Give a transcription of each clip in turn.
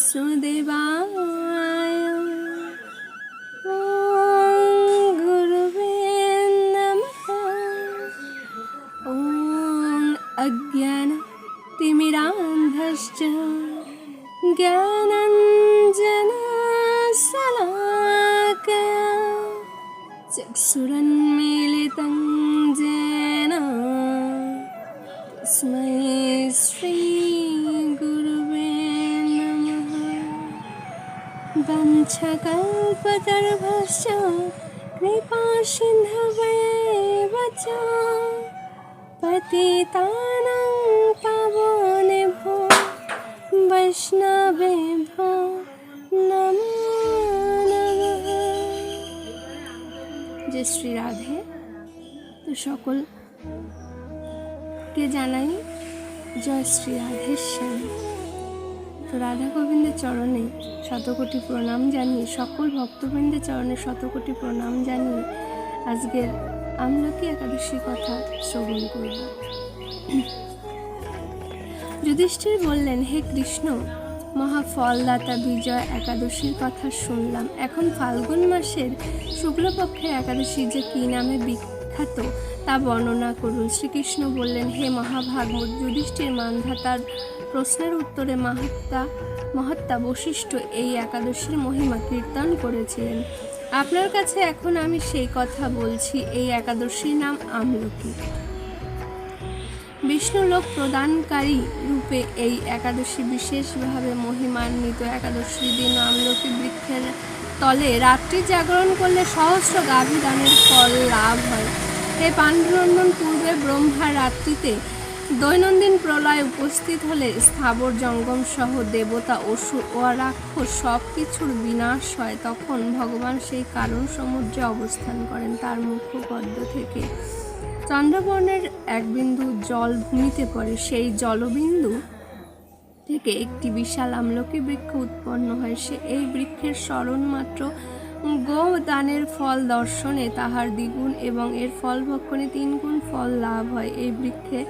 सुदेवाय गुरुवे नमः ॐ अज्ञानतिमिरान्धश्च ज्ञानञ्जनसलाकया चक्षुरन्मे वञ्चकल्पतरुभश्च कृपासिन्धवेव च पतितानां पावनेभ्यो वैष्णवेभ्यो नमो नमः যে শ্রী রাধে তো সকলকে জানাই জয় শ্রী রাধেশ্যাম তো রাধা গোবিন্দের চরণে শতকোটি প্রণাম জানিয়ে, সকল ভক্তবৃন্দের চরণে শতকোটি প্রণাম জানিয়ে আজকের আমলকি একাদশীর কথা শ্রবণ করব। যুধিষ্ঠির বললেন, হে কৃষ্ণ, মহাফলদাতা বিজয় একাদশীর কথা শুনলাম। এখন ফাল্গুন মাসের শুক্লপক্ষের একাদশী যে কী নামে বিখ্যাত তা বর্ণনা করুন। শ্রীকৃষ্ণ বললেন, হে মহাভাগবত, যুধিষ্ঠির মান্ধাতার প্রশ্নের উত্তরে মাহাত্মা, মহাত্মা বশিষ্ঠ এই একাদশীর মহিমা কীর্তন করেছিলেন। আপনার কাছে এখন আমি সেই কথা বলছি, এই একাদশীর নাম আমলকি। বিষ্ণুলোক প্রদানকারী রূপে এই একাদশী বিশেষভাবে মহিমান্বিত একাদশীর দিন আমলকি বৃক্ষের তলে রাত্রি জাগরণ করলে সহস্র গাভী দানের ফল লাভ হয়। এই পাণ্ডুরন্দন পূর্বে ব্রহ্মা রাত্রিতে দৈনন্দিন প্রলয় উপস্থিত হলে স্থাবর জঙ্গম সহ দেবতা অসুর ও রাক্ষস সব কিছুর বিনাশ হয়। তখন ভগবান সেই কারণ সমুদ্রে অবস্থান করেন তার মুখ্য পদ্ম থেকে। চন্দ্রবর্ণের এক বিন্দু জল ভূমিতে পড়ে। সেই জলবিন্দু থেকে একটি বিশাল আমলকি বৃক্ষ উৎপন্ন হয়। সে এই বৃক্ষের স্মরণ মাত্র গো দানের ফল দর্শনে তাহার দ্বিগুণ এবং এর ফল ভক্ষণে তিন গুণ ফল লাভ হয়। এই বৃক্ষে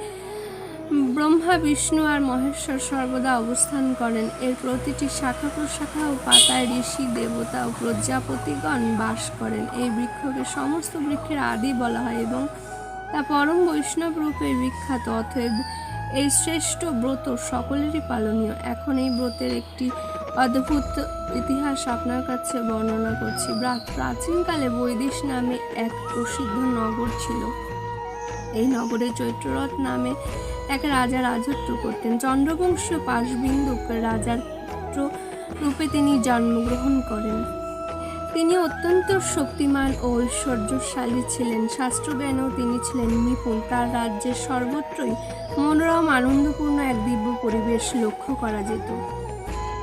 ব্রহ্মা, বিষ্ণু আর মহেশ্বর সর্বদা অবস্থান করেন। এর প্রতিটি শাখা প্রশাখা ও পাতায় ঋষি, দেবতা ও প্রজাপতিগণ বাস করেন। এই বৃক্ষকে সমস্ত বৃক্ষের আদি বলা হয় এবং তা পরম বৈষ্ণব রূপে বিখ্যাত। অতএব এই শ্রেষ্ঠ ব্রত সকলেরই পালনীয়। এখন এই ব্রতের একটি অদ্ভুত ইতিহাস আপনার কাছে বর্ণনা করছি। প্রাচীনকালে বৈদিশ নামে এক প্রসিদ্ধ নগর ছিল। এই নগরে চৈত্ররথ নামে এক রাজা রাজত্ব করতেন। চন্দ্রবংশ পাশবিন্দুক রাজার পুত্র রূপে তিনি জন্মগ্রহণ করেন। তিনি অত্যন্ত শক্তিমান ও ঐশ্বর্যশালী ছিলেন। শাস্ত্রজ্ঞানেও তিনি ছিলেন নিপুণ। তার রাজ্যের সর্বত্রই মনোরম, আনন্দপূর্ণ এক দিব্য পরিবেশ লক্ষ্য করা যেত।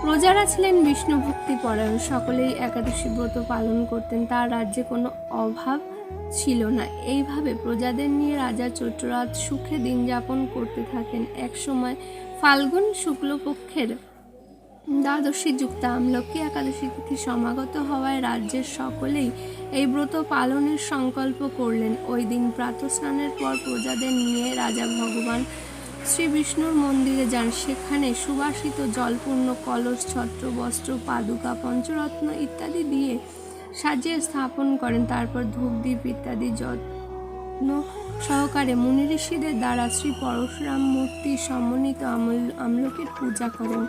প্রজারা ছিলেন বিষ্ণু ভক্তি পরায়ণ। সকলেই একাদশী ব্রত পালন করতেন। তার রাজ্যে কোনো অভাব ছিল না। এইভাবে প্রজাদের নিয়ে রাজা চৈত্ররাত সুখে দিন যাপন করতে থাকেন। এক সময় ফাল্গুন শুক্লপক্ষের দ্বাদশী যুক্ত আমলকি একাদশী তিথি সমাগত হওয়ায় রাজ্যের সকলেই এই ব্রত পালনের সংকল্প করলেন। ওই দিন প্রাতঃস্নানের পর প্রজাদের নিয়ে রাজা ভগবান শ্রী বিষ্ণুর মন্দিরে যান। সেখানে সুবাসিত জলপূর্ণ কলস, ছত্র, বস্ত্র, পাদুকা, পঞ্চরত্ন ইত্যাদি দিয়ে সাজিয়ে স্থাপন করেন। তারপর ধূপদীপ ইত্যাদি যত্ন সহকারে মুনি ঋষিদের দ্বারা শ্রী পরশুরাম মূর্তি সমন্বিত আমল, আমলকির পূজা করেন।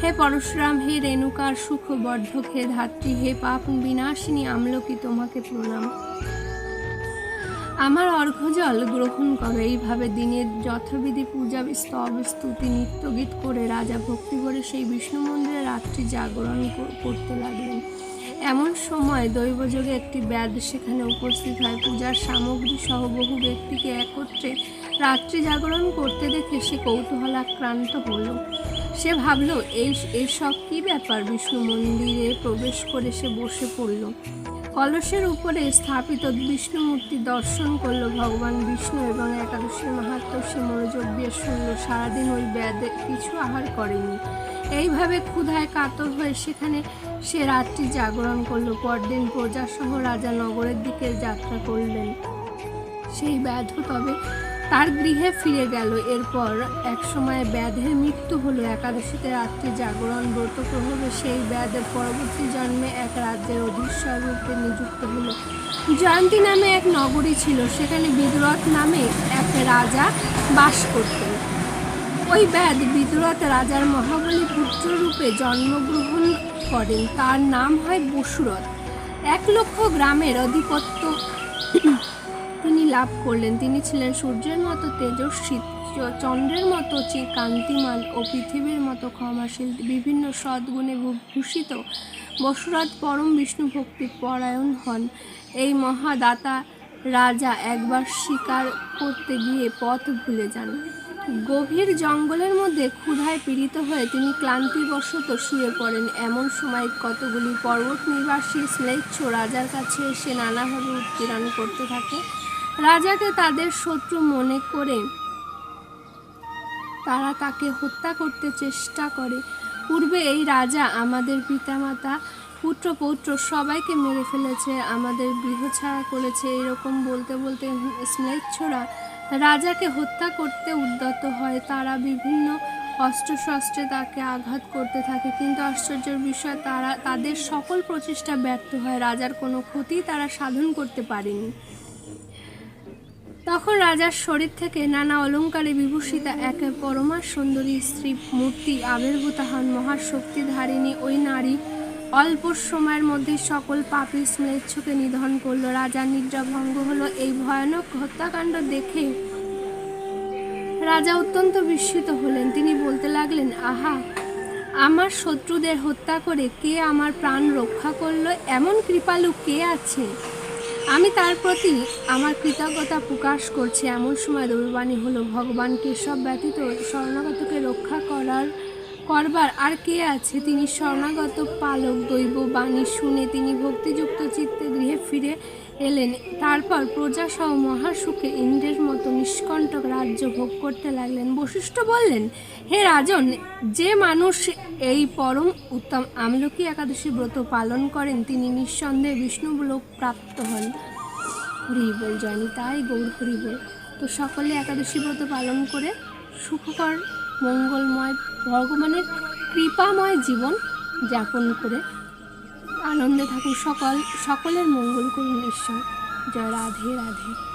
হে পরশুরাম, হে রেণুকার সুখবর্ধক, হে ধাত্রী, হে পাপ বিনাশিনী আমলকি তোমাকে প্রণাম। আমার অর্ঘ্যজল গ্রহণ করো। এইভাবে দিনের যথাবিধি পূজা, স্তব, স্তুতি, নৃত্যগীত করে রাজা ভক্তি করে সেই বিষ্ণু মন্দিরে রাত্রি জাগরণ করতে লাগলেন। এমন সময় দৈবযোগে একটি ব্যাধ সেখানে উপস্থিত হয়। পূজার সামগ্রী সহ বহু ব্যক্তিকে একত্রে রাত্রি জাগরণ করতে দেখে সে কৌতূহলাক্রান্ত হলো। সে ভাবলো, এই, এসব কি ব্যাপার? বিষ্ণু মন্দিরে প্রবেশ করে সে বসে পড়ল। কলসের উপরে স্থাপিত বিষ্ণু মূর্তি দর্শন করল ভগবান বিষ্ণু এবং একাদশীর মাহাত্ম সে মনোযোগ দিয়ে শুনল, সারাদিন ওই ব্যাধে কিছু আহার করেনি। এইভাবে ক্ষুধায় কাতর হয়ে সেখানে সে রাত্রি জাগরণ করল। পরদিন প্রজাসহ রাজা নগরের দিকে যাত্রা করলেন। সেই ব্যাধ তবে তার গৃহে ফিরে গেল। এরপর এক সময় ব্যাধের মৃত্যু হলো। একাদশীতে রাত্রি জাগরণ, ব্রত প্রভাবে সেই ব্যাধ পরবর্তী জন্মে এক রাজ্যের অধীশ্বর রূপে নিযুক্ত হলো। জয়ন্তী নামে এক নগরী ছিল। সেখানে বিদরথ নামে এক রাজা বাস করতেন। ওই ব্যাদ বিদুরথ রাজার মহাবলী পুত্র রূপে জন্মগ্রহণ করেন। তার নাম হয় বসুরথ। এক লক্ষ গ্রামের আধিপত্য তিনি লাভ করলেন। তিনি ছিলেন সূর্যের মতো তেজস্বী, চন্দ্রের মতো কান্তিমান ও পৃথিবীর মতো ক্ষমাশীল। বিভিন্ন সদ্গুণে ভূষিত বসুরথ পরম বিষ্ণু ভক্তি পরায়ণ হন। এই মহাদাতা রাজা একবার শিকার করতে গিয়ে পথ ভুলে যান। গভীর জঙ্গলের মধ্যে ক্ষুধায় পীড়িত হয়ে তিনি ক্লান্তিবশত শুয়ে পড়েন। এমন সময় কতগুলি পর্বত নিবাসী স্লেচ্ছ রাজার কাছে এসে নানাভাবে উৎপীড়ন করতে থাকে। রাজাকে তাদের শত্রু মনে করে তারা তাকে হত্যা করতে চেষ্টা করে। পূর্বে এই রাজা আমাদের পিতামাতা পুত্র পৌত্র সবাইকে মেরে ফেলেছে, আমাদের গৃহ ছাড়া করেছে এরকম বলতে বলতে স্লেচ্ছরা রাজাকে হত্যা করতে উদ্যত হয়। তারা বিভিন্ন অস্ত্রশস্ত্রে তাকে আঘাত করতে থাকে। কিন্তু আশ্চর্যের বিষয়, তারা, তাদের সকল প্রচেষ্টা ব্যর্থ হয়। রাজার কোনো ক্ষতি তারা সাধন করতে পারেনি। তখন রাজার শরীর থেকে নানা অলঙ্কারে বিভূষিতা এক পরমা সুন্দরী স্ত্রী মূর্তি আবির্ভূত হন মহাশক্তিধারিণী ওই নারী। অল্প সময়ের মধ্যে সকল পাপী স্মেচ্ছকে নিধন করল। রাজার নিদ্রা ভঙ্গ হলো এই ভয়ানক হত্যাকাণ্ড দেখে। রাজা অত্যন্ত বিস্মিত হলেন। তিনি বলতে লাগলেন, আহা, আমার শত্রুদের হত্যা করে কে আমার প্রাণ রক্ষা করল? এমন কৃপালু কে আছে? আমি তার প্রতি আমার কৃতজ্ঞতা প্রকাশ করছি। এমন সময় দৈবাণী হলো ভগবান কেশব ব্যতীত শরণাগতকে রক্ষা করার করবার আর কে আছে? তিনি শরণাগত পালক, দৈব বাণী শুনে তিনি ভক্তিযুক্ত চিত্তে গৃহে ফিরে এলেন। তারপর প্রজাসহ মহাসুখে ইন্দ্রের মতো নিষ্কণ্টক রাজ্য ভোগ করতে লাগলেন। বশিষ্ঠ বললেন, হে রাজন, যে মানুষ এই পরম উত্তম আমলকি একাদশী ব্রত পালন করেন, তিনি নিঃসন্দেহে বিষ্ণুলোক প্রাপ্ত হন। হরি বল জানি তাই গৌর হরি বল। তো সকলে একাদশী ব্রত পালন করে সুখকর মঙ্গলময়, ভগবানের কৃপাময় জীবন যাপন করে আনন্দে থাকুন সকল, সকলের মঙ্গল করুন ঈশ্বর। জয় রাধে রাধে।